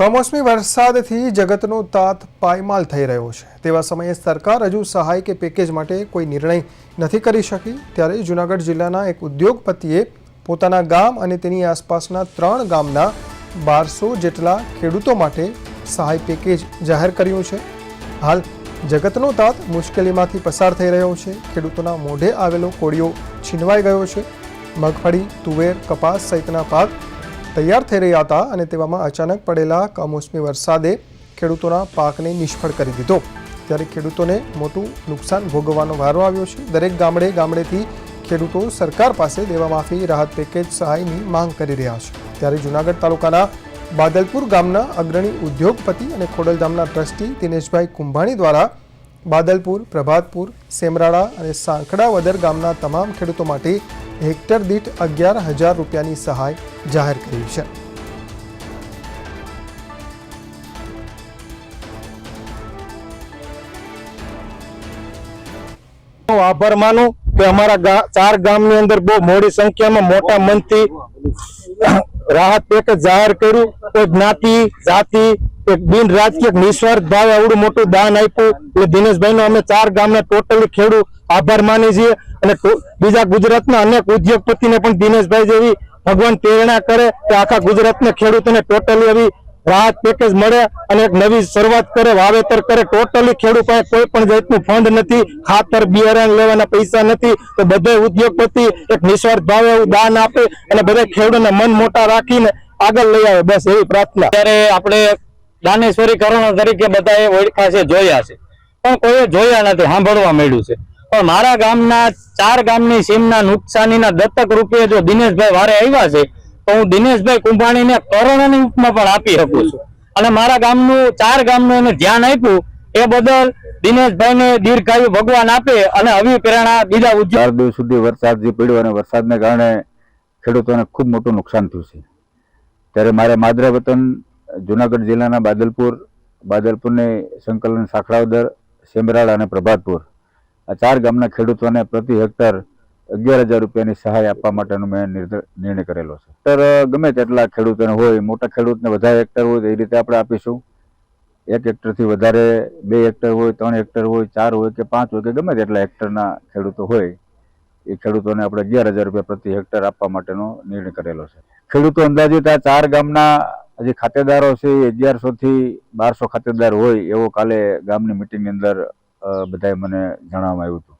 કમોસમી વરસાદથી જગતનો તાત પાયમાલ થઈ રહ્યો છે. તેવા સમયે સરકાર હજુ સહાય કે પેકેજ માટે કોઈ નિર્ણય નથી કરી શકી, ત્યારે જૂનાગઢ જિલ્લાના એક ઉદ્યોગપતિએ પોતાના ગામ અને તેની આસપાસના ત્રણ ગામના બારસો જેટલા ખેડૂતો માટે સહાય પેકેજ જાહેર કર્યું છે. હાલ જગતનો તાત મુશ્કેલીમાંથી પસાર થઈ રહ્યો છે. ખેડૂતોના મોઢે આવેલો કોળિયો છીનવાઈ ગયો છે. મગફળી, તુવેર, કપાસ સહિતના પાક તૈયાર થઈ રહ્યા હતા અને તેવામાં અચાનક પડેલા કમોસમી વરસાદે ખેડૂતોના પાકને નિષ્ફળ કરી દીધો. ત્યારે ખેડૂતોને મોટું નુકસાન ભોગવવાનો વારો આવ્યો છે. દરેક ગામડે ગામડેથી ખેડૂતો સરકાર પાસે દેવા માફી રાહત પેકેજ સહાયની માંગ કરી રહ્યા છે. ત્યારે જૂનાગઢ તાલુકાના બાદલપુર ગામના અગ્રણી ઉદ્યોગપતિ અને ખોડલધામના ટ્રસ્ટી દિનેશભાઈ કુંભાણી દ્વારા બાદલપુર, પ્રભાતપુર, સેમરાળા અને સાંકડાવદર ગામના તમામ ખેડૂતો માટે હેક્ટર દીઠ અગિયાર હજાર રૂપિયાની સહાય જાહેર કરી છે. આભાર માનું કે અમારા ચાર ગામની અંદર બહુ મોટી સંખ્યામાં મોટા મનથી રાહત પેકેજ જાહેર કર્યું. કોઈ જ્ઞાતિ, જાતિ એક બિન રાજકીય નિસ્વાર્થ ભાવે આવડું મોટું દાન આપ્યું. એટલે દિનેશભાઈ નો અમે ચાર ગામના ટોટલી ખેડૂત. આભાર માની છીએ. અને બીજા ગુજરાતના અનેક ઉદ્યોગપતિને પણ દિનેશભાઈ જેવી ભગવાન પ્રેરણા કરે કે આખા ગુજરાતના ખેડૂતોને ટોટલી એવી રાહત પેકેજ મળે અને એક નવી શરૂઆત કરે, વાવેતર કરે. ટોટલી ખેડૂત પાસે કોઈ પણ જાતનું ફંડ નથી. ખાતર, બિયારણ લેવાના પૈસા નથી. તો બધા ઉદ્યોગપતિ એક નિસ્વાર્થ ભાવે દાન આપે અને બધા ખેડૂતોને મન મોટા રાખીને આગળ લઈ આવે. બસ એવી પ્રાર્થના. ત્યારે આપણે દાનેશ્વરીકરણ તરીકે બધાએ ઓળખા છે, જોયા છે. પણ કોઈએ જોયા નથી, સાંભળવા મળ્યું છે. પણ મારા ગામના, ચાર ગામની સીમના નુકસાનીના દત્તક રૂપે જો દિનેશભાઈ વારે આવ્યા છે, તો હું દિનેશભાઈ કુંભાણીને કરુણાની ઉપમા પણ આપી શકું છું. અને મારા ગામનું, ચાર ગામનું એને ધ્યાન આપ્યું, એ બદલ દિનેશભાઈને દીર્ઘાયુ ભગવાન આપે અને આવી પ્રેરણા બીજા ઉદ્યોગ દિવસ સુધી વરસાદ જે પડ્યો અને વરસાદને કારણે ખેડૂતોને ખૂબ મોટું નુકસાન થયું છે. ત્યારે મારે માદરા વતન જુનાગઢ જિલ્લાના બાદલપુર, બાદલપુરની સંકલન સાખડાવદર સેમરાળ અને પ્રભાતપુર. આ ચાર ગામના ખેડૂતોને પ્રતિ હેક્ટર અગિયાર હજાર રૂપિયાની સહાય આપવા માટેનો મેં નિર્ણય કરેલો છે. હેક્ટર ગમે તેટલા ખેડૂતોને હોય, મોટા ખેડૂતને વધારે હેક્ટર હોય એ રીતે આપણે આપીશું. એક હેક્ટરથી વધારે બે હેક્ટર હોય, ત્રણ હેક્ટર હોય, ચાર હોય કે પાંચ હોય કે ગમે તેટલા હેક્ટરના ખેડૂતો હોય, એ ખેડૂતોને આપણે અગિયાર હજાર રૂપિયા પ્રતિ હેક્ટર આપવા માટેનો નિર્ણય કરેલો છે. ખેડૂતો અંદાજિત આ ચાર ગામના જે ખાતેદારો છે એ અગિયારસોથી બારસો ખાતેદાર હોય એવો કાલે ગામની મિટિંગની અંદર બધાએ મને જણાવવામાં આવ્યું હતું.